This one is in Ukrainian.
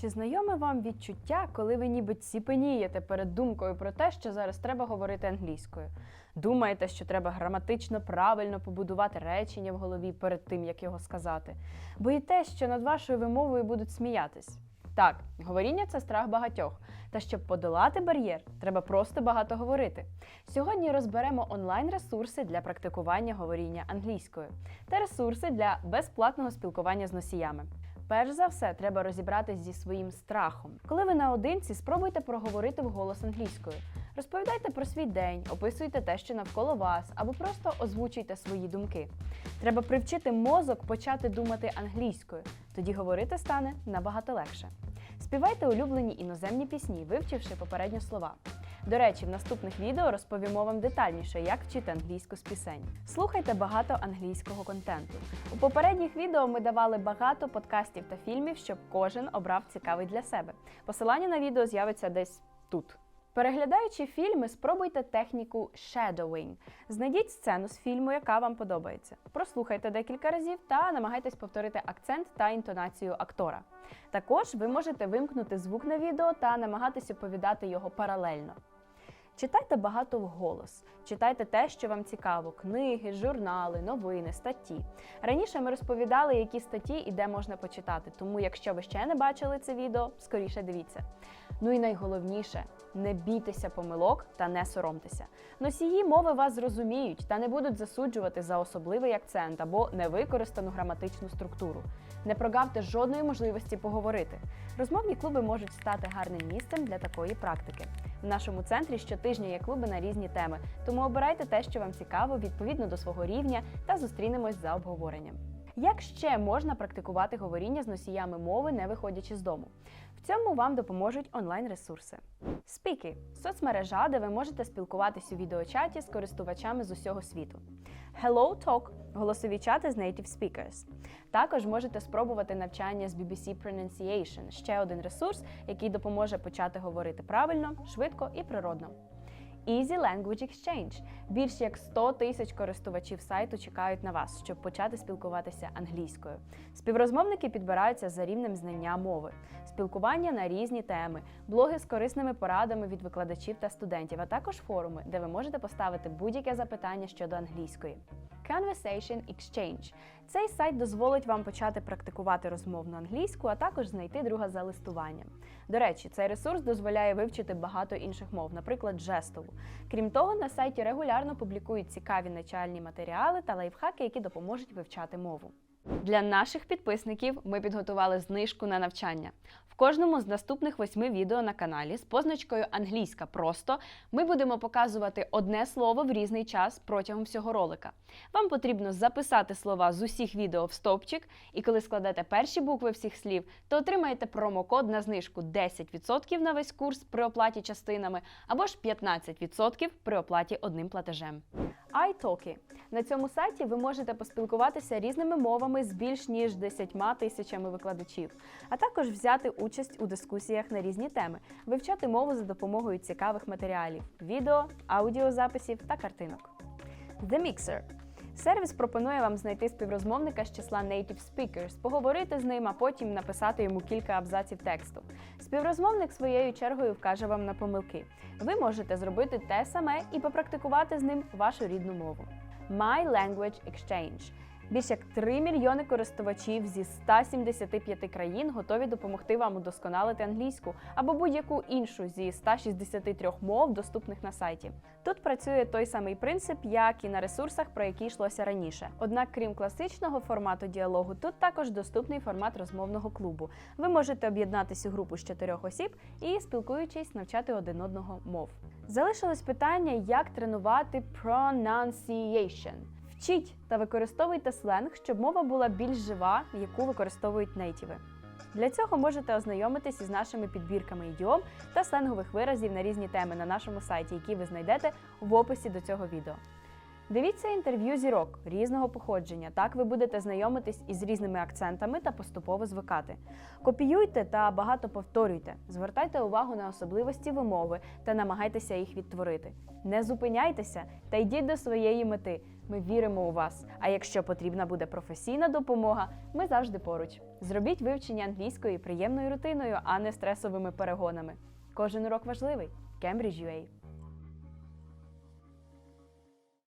Чи знайоме вам відчуття, коли ви ніби ціпенієте перед думкою про те, що зараз треба говорити англійською? Думаєте, що треба граматично правильно побудувати речення в голові перед тим, як його сказати? Боїтесь, що над вашою вимовою будуть сміятись? Так, говоріння це страх багатьох. Та щоб подолати бар'єр, треба просто багато говорити. Сьогодні розберемо онлайн-ресурси для практикування говоріння англійською та ресурси для безплатного спілкування з носіями. Перш за все, треба розібратись зі своїм страхом. Коли ви наодинці, спробуйте проговорити вголос англійською. Розповідайте про свій день, описуйте те, що навколо вас, або просто озвучуйте свої думки. Треба привчити мозок почати думати англійською, тоді говорити стане набагато легше. Співайте улюблені іноземні пісні, вивчивши попередньо слова. До речі, в наступних відео розповімо вам детальніше, як вчити англійську з пісень. Слухайте багато англійського контенту. У попередніх відео ми давали багато подкастів та фільмів, щоб кожен обрав цікавий для себе. Посилання на відео з'явиться десь тут. Переглядаючи фільми, спробуйте техніку shadowing. Знайдіть сцену з фільму, яка вам подобається. Прослухайте декілька разів та намагайтесь повторити акцент та інтонацію актора. Також ви можете вимкнути звук на відео та намагатись оповідати його паралельно. Читайте багато вголос, читайте те, що вам цікаво: книги, журнали, новини, статті. Раніше ми розповідали, які статті і де можна почитати, тому якщо ви ще не бачили це відео, скоріше дивіться. Ну і найголовніше не бійтеся помилок та не соромтеся. Носії мови вас зрозуміють та не будуть засуджувати за особливий акцент або невикористану граматичну структуру. Не прогавте жодної можливості поговорити. Розмовні клуби можуть стати гарним місцем для такої практики. В нашому центрі щотижня є клуби на різні теми, тому обирайте те, що вам цікаво, відповідно до свого рівня, та зустрінемось за обговоренням. Як ще можна практикувати говоріння з носіями мови, не виходячи з дому? В цьому вам допоможуть онлайн-ресурси. Спіки соцмережа, де ви можете спілкуватись у відеочаті з користувачами з усього світу. Hello Talk голосові чати з native speakers. Також можете спробувати навчання з BBC Pronunciation, ще один ресурс, який допоможе почати говорити правильно, швидко і природно. Easy Language Exchange. Більш як 100 тисяч користувачів сайту чекають на вас, щоб почати спілкуватися англійською. Співрозмовники підбираються за рівнем знання мови, спілкування на різні теми, блоги з корисними порадами від викладачів та студентів, а також форуми, де ви можете поставити будь-яке запитання щодо англійської. Conversation Exchange. Цей сайт дозволить вам почати практикувати розмовну англійську, а також знайти друга за листуванням. До речі, цей ресурс дозволяє вивчити багато інших мов, наприклад, жестову. Крім того, на сайті регулярно публікують цікаві начальні матеріали та лайфхаки, які допоможуть вивчати мову. Для наших підписників ми підготували знижку на навчання. В кожному з наступних восьми відео на каналі з позначкою Англійська просто ми будемо показувати одне слово в різний час протягом всього ролика. Вам потрібно записати слова з усіх відео в стовпчик, і коли складете перші букви всіх слів, то отримаєте промокод на знижку 10% на весь курс при оплаті частинами або ж 15% при оплаті одним платежем. iTalki. На цьому сайті ви можете поспілкуватися різними мовами з більш ніж 10 тисячами викладачів, а також взяти участь у дискусіях на різні теми, вивчати мову за допомогою цікавих матеріалів, відео, аудіозаписів та картинок. The Mixer. Сервіс пропонує вам знайти співрозмовника з числа native speakers, поговорити з ним, а потім написати йому кілька абзаців тексту. Співрозмовник своєю чергою вкаже вам на помилки. Ви можете зробити те саме і попрактикувати з ним вашу рідну мову. My Language Exchange. Більш як 3 мільйони користувачів зі 175 країн готові допомогти вам удосконалити англійську або будь-яку іншу зі 163 мов, доступних на сайті. Тут працює той самий принцип, як і на ресурсах, про які йшлося раніше. Однак, крім класичного формату діалогу, тут також доступний формат розмовного клубу. Ви можете об'єднатися у групу з чотирьох осіб і, спілкуючись, навчати один одного мов. Залишилось питання, як тренувати pronunciation. Вчіть та використовуйте сленг, щоб мова була більш жива, яку використовують нейтіви. Для цього можете ознайомитись із нашими підбірками ідіом та сленгових виразів на різні теми на нашому сайті, які ви знайдете в описі до цього відео. Дивіться інтерв'ю зірок різного походження. Так ви будете знайомитись із різними акцентами та поступово звикати. Копіюйте та багато повторюйте. Звертайте увагу на особливості вимови та намагайтеся їх відтворити. Не зупиняйтеся та йдіть до своєї мети. Ми віримо у вас. А якщо потрібна буде професійна допомога, ми завжди поруч. Зробіть вивчення англійської приємною рутиною, а не стресовими перегонами. Кожен урок важливий. Cambridge UA.